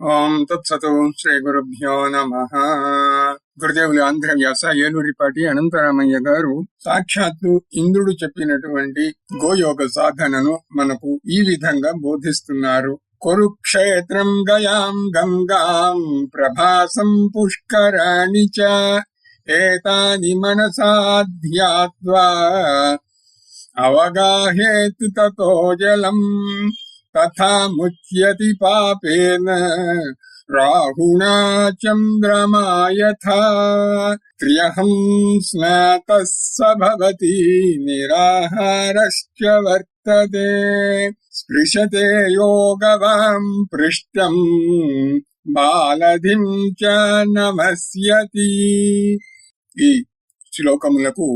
ఓం తత్సతో శ్రీ గురుభ్యో నమ. గురుదేవులు ఆంధ్ర వ్యాస ఏలూరిపాటి అనంతరామయ్య గారు సాక్షాత్తు ఇంద్రుడు చెప్పినటువంటి గోయోగ సాధనను మనకు ఈ విధంగా బోధిస్తున్నారు. కురుక్షేత్రం గయాం గంగాం ప్రభాసం పుష్కరాణి చ ఏతాని మనసాధ్యాత్వా అవగాహేతు తతో జలం. तथा मुच्यति पापेन राहुणा चन्द्रमा यथा त्र्यहं स्नातः स भवति निराहारश्च वर्तते स्पृशते योगवाम् पृष्ठम् బాలధిం చ నమస్యతి ఈ శ్లోకములకు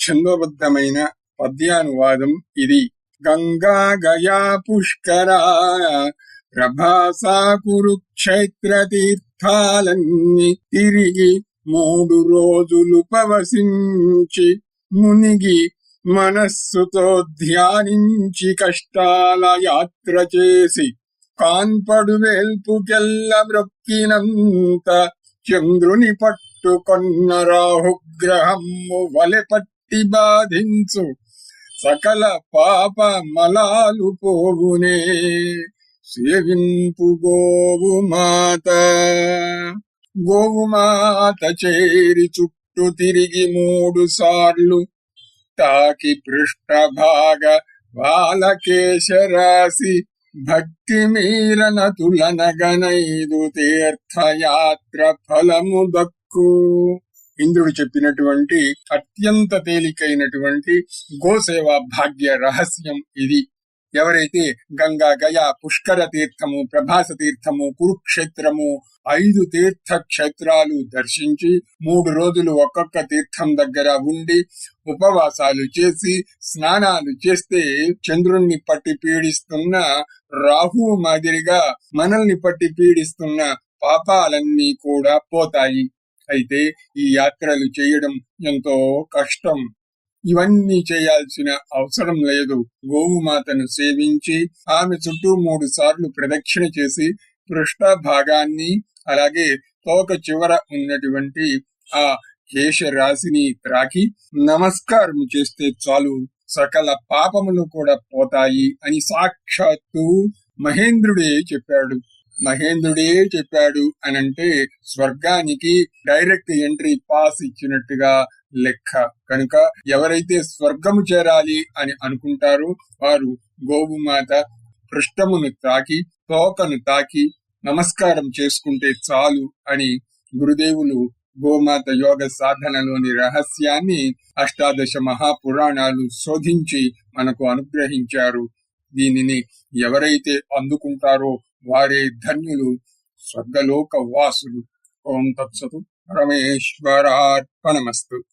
ఛందోబద్ధమైన పద్యానువాదం ఇది గంగా గయా పుష్కరా ప్రభాసా కురుక్షేత్ర తీర్థాలన్నీ తిరిగి మూడు రోజులు పవసించి మునిగి మనస్సుతో ధ్యానించి కష్టాల యాత్ర చేసి కాన్పడు వేల్పుకెల్ల మ్రొక్కినంత చంద్రుని పట్టుకొన్న రాహుగ్రహము వలె పట్టి బాధించు. సకల పాప మలాలు పోవునే. సేవింపు గోవు మాత. గోవు మాత చేరి చుట్టూ తిరిగి మూడు సార్లు తాకి పృష్ఠభాగ బాలకేశరాశి భక్తి మీరన తులనగనైదు తీర్థయాత్ర ఫలము దక్కు ఇంద్రుడు చెప్పినటువంటి అత్యంత తేలికైనటువంటి గోసేవ భాగ్య రహస్యం ఇది. ఎవరైతే గంగా గయా పుష్కర తీర్థము ప్రభాస తీర్థము కురుక్షేత్రము ఐదు తీర్థ క్షేత్రాలు దర్శించి మూడు రోజులు ఒక్కొక్క తీర్థం దగ్గర ఉండి ఉపవాసాలు చేసి స్నానాలు చేస్తే చంద్రుణ్ణి పట్టి పీడిస్తున్న రాహు మాదిరిగా మనల్ని పట్టి పీడిస్తున్న పాపాలన్నీ కూడా పోతాయి. అయితే ఈ యాత్రలు చేయడం ఎంతో కష్టం. ఇవన్నీ చేయాల్సిన అవసరం లేదు. గోవుమాతను సేవించి ఆమె చుట్టూ మూడు సార్లు ప్రదక్షిణ చేసి పృష్ఠ భాగాన్ని అలాగే తోక చివర ఉన్నటువంటి ఆ కేశ రాశిని త్రాకి నమస్కారం చేస్తే చాలు. సకల పాపములు కూడా పోతాయి అని సాక్షాత్తు మహేంద్రుడే చెప్పాడు. మహేంద్రుడే చెప్పాడు అని అంటే స్వర్గానికి డైరెక్ట్ ఎంట్రీ పాస్ ఇచ్చినట్టుగా లెక్క. కనుక ఎవరైతే స్వర్గము చేరాలి అని అనుకుంటారో వారు గోవుమాత పృష్ఠమును తాకి తోకను తాకి నమస్కారం చేసుకుంటే చాలు అని గురుదేవులు గోమాత యోగ సాధనలోని రహస్యాన్ని అష్టాదశ మహాపురాణాలు శోధించి మనకు అనుగ్రహించారు. దీనిని ఎవరైతే అందుకుంటారో వారే ధన్యులు స్వర్గలోక వాసులు ఓం తత్సతు పరమేశ్వరార్పణమస్తు.